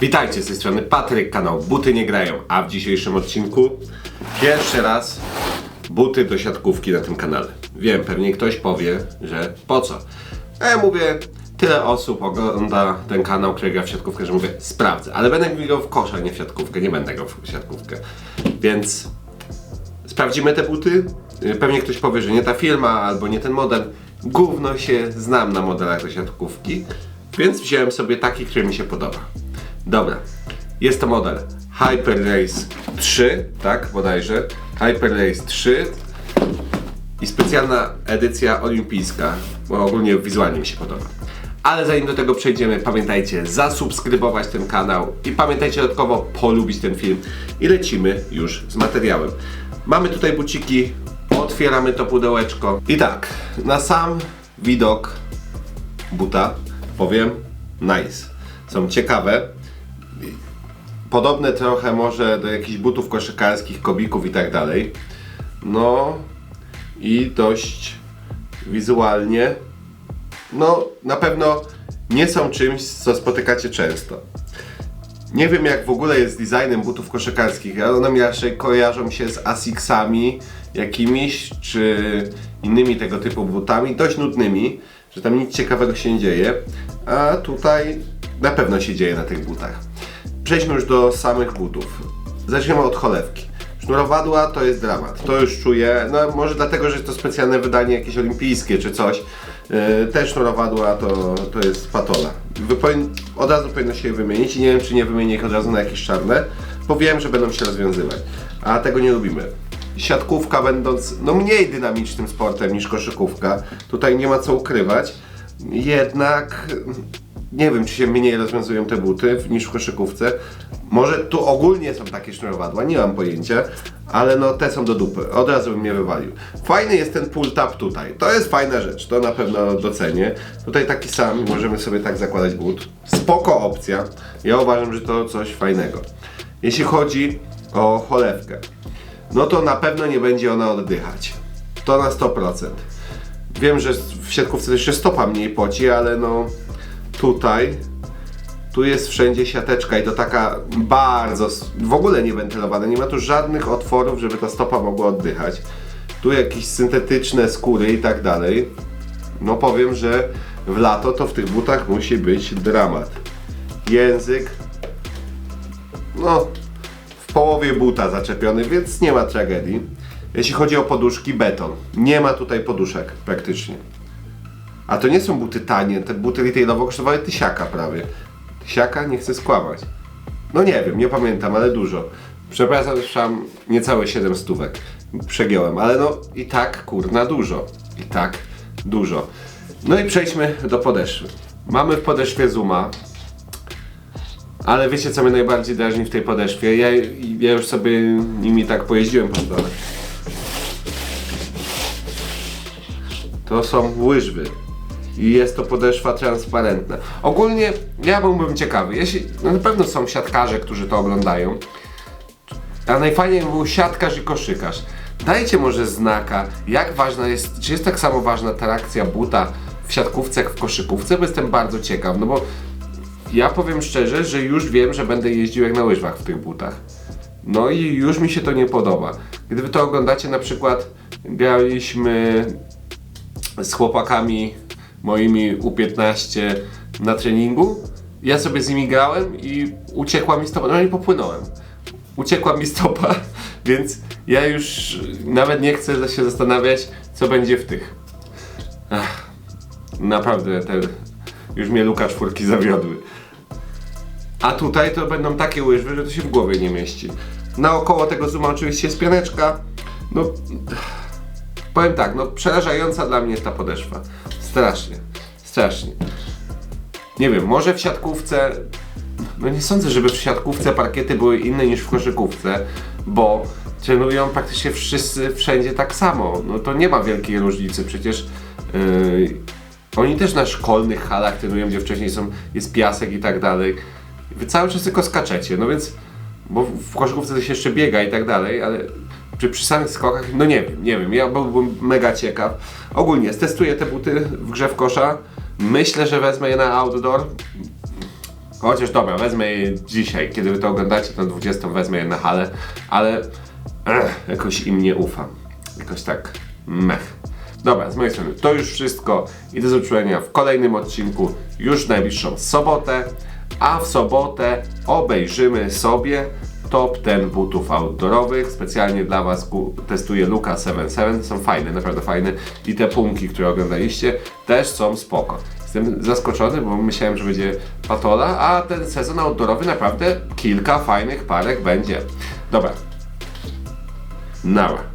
Witajcie z tej strony Patryk, kanał Buty nie grają, a w dzisiejszym odcinku pierwszy raz buty do siatkówki na tym kanale. Wiem, pewnie ktoś powie, że po co? A ja mówię, tyle osób ogląda ten kanał, który gra w siatkówkę, że mówię, sprawdzę, ale będę grał w kosza, nie w siatkówkę, nie będę grał w siatkówkę. Więc sprawdzimy te buty. Pewnie ktoś powie, że nie ta firma albo nie ten model. Gówno się znam na modelach do siatkówki, więc wziąłem sobie taki, który mi się podoba. Dobra, jest to model Hyper Race 3, tak bodajże. Hyper Race 3 i specjalna edycja olimpijska, bo ogólnie wizualnie mi się podoba. Ale zanim do tego przejdziemy, pamiętajcie zasubskrybować ten kanał i pamiętajcie dodatkowo polubić ten film i lecimy już z materiałem. Mamy tutaj buciki, otwieramy to pudełeczko i tak, na sam widok buta powiem nice. Są ciekawe, podobne trochę może do jakichś butów koszykarskich, kobików i tak dalej. No i dość wizualnie, no na pewno nie są czymś, co spotykacie często. Nie wiem jak w ogóle jest z designem butów koszykarskich, ale one mi raczej kojarzą się z Asicsami jakimiś, czy innymi tego typu butami, dość nudnymi, że tam nic ciekawego się nie dzieje, a tutaj na pewno się dzieje na tych butach. Przejdźmy już do samych butów. Zaczniemy od cholewki. Sznurowadła to jest dramat. To już czuję, no może dlatego, że jest to specjalne wydanie jakieś olimpijskie czy coś. Yy, te sznurowadła to, to jest patola. Od razu powinno się je wymienić i nie wiem, czy nie wymienię ich od razu na jakieś czarne, bo wiem, że będą się rozwiązywać. A tego nie lubimy. Siatkówka będąc no mniej dynamicznym sportem niż koszykówka, tutaj nie ma co ukrywać. Jednak nie wiem, czy się mniej rozwiązują te buty niż w koszykówce. Może tu ogólnie są takie sznurowadła, nie mam pojęcia, ale no te są do dupy. Od razu bym mnie wywalił. Fajny jest ten pull tab tutaj. To jest fajna rzecz, to na pewno docenię. Tutaj taki sam, możemy sobie tak zakładać but. Spoko opcja. Ja uważam, że to coś fajnego. Jeśli chodzi o cholewkę, no to na pewno nie będzie ona oddychać. To na 100%. Wiem, że w siatkówce też się stopa mniej poci, ale no tutaj tu jest wszędzie siateczka i to taka bardzo w ogóle nie wentylowana. Nie ma tu żadnych otworów, żeby ta stopa mogła oddychać. Tu jakieś syntetyczne skóry i tak dalej. No powiem, że w lato to w tych butach musi być dramat. Język no w połowie buta zaczepiony, więc nie ma tragedii. Jeśli chodzi o poduszki, beton. Nie ma tutaj poduszek praktycznie. A to nie są buty tanie, te buty retailowo kosztowały tysiaka prawie. Tysiaka? Nie chcę skłamać. No nie wiem, nie pamiętam, ale dużo. Przepraszam, niecałe 7 stówek. Przegiąłem, ale no i tak kurna dużo. I tak dużo. No i przejdźmy do podeszwy. Mamy w podeszwie Zuma, ale wiecie co mnie najbardziej drażni w tej podeszwie? Ja, ja już sobie nimi tak pojeździłem po dole. To są łyżwy. I jest to podeszwa transparentna. Ogólnie ja byłbym ciekawy, jeśli no na pewno są siatkarze, którzy to oglądają, a najfajniej by był siatkarz i koszykarz. Dajcie może znaka, jak ważna jest, czy jest tak samo ważna trakcja buta w siatkówce jak w koszykówce, bo jestem bardzo ciekaw, no bo ja powiem szczerze, że już wiem, że będę jeździł jak na łyżwach w tych butach. No i już mi się to nie podoba. Gdy wy to oglądacie, na przykład graliśmy z chłopakami moimi U15 na treningu. Ja sobie z nimi grałem i uciekła mi stopa. No i popłynąłem. Uciekła mi stopa, więc ja już nawet nie chcę się zastanawiać, co będzie w tych. Ach, naprawdę, te, już mnie Luka czwórki zawiodły. A tutaj to będą takie łyżwy, że to się w głowie nie mieści. Naokoło tego zuma oczywiście jest pianeczka. No, powiem tak, no przerażająca dla mnie ta podeszwa. Strasznie, strasznie. Nie wiem, może w siatkówce, no nie sądzę, żeby w siatkówce parkiety były inne niż w koszykówce, bo trenują praktycznie wszyscy wszędzie tak samo. No to nie ma wielkiej różnicy, przecież yy, oni też na szkolnych halach trenują, gdzie wcześniej są, jest piasek i tak dalej. Wy cały czas tylko skaczecie, no więc, bo w koszykówce to się jeszcze biega i tak dalej, ale czy przy samych skokach, no nie wiem, nie wiem, ja byłbym mega ciekaw. Ogólnie stestuję te buty w grze w kosza, myślę, że wezmę je na outdoor, Chociaż dobra, wezmę je dzisiaj. Kiedy wy to oglądacie, to 20 wezmę je na halę, ale ech, jakoś im nie ufam. Jakoś tak mech. Dobra, z mojej strony to już wszystko i do zobaczenia w kolejnym odcinku już w najbliższą sobotę, a w sobotę obejrzymy sobie top ten butów outdoorowych. Specjalnie dla Was testuję Luka 77. Są fajne, naprawdę fajne. I te pumki, które oglądaliście, też są spoko. Jestem zaskoczony, bo myślałem, że będzie patola, a ten sezon outdoorowy naprawdę kilka fajnych parek będzie. Dobra. Nara.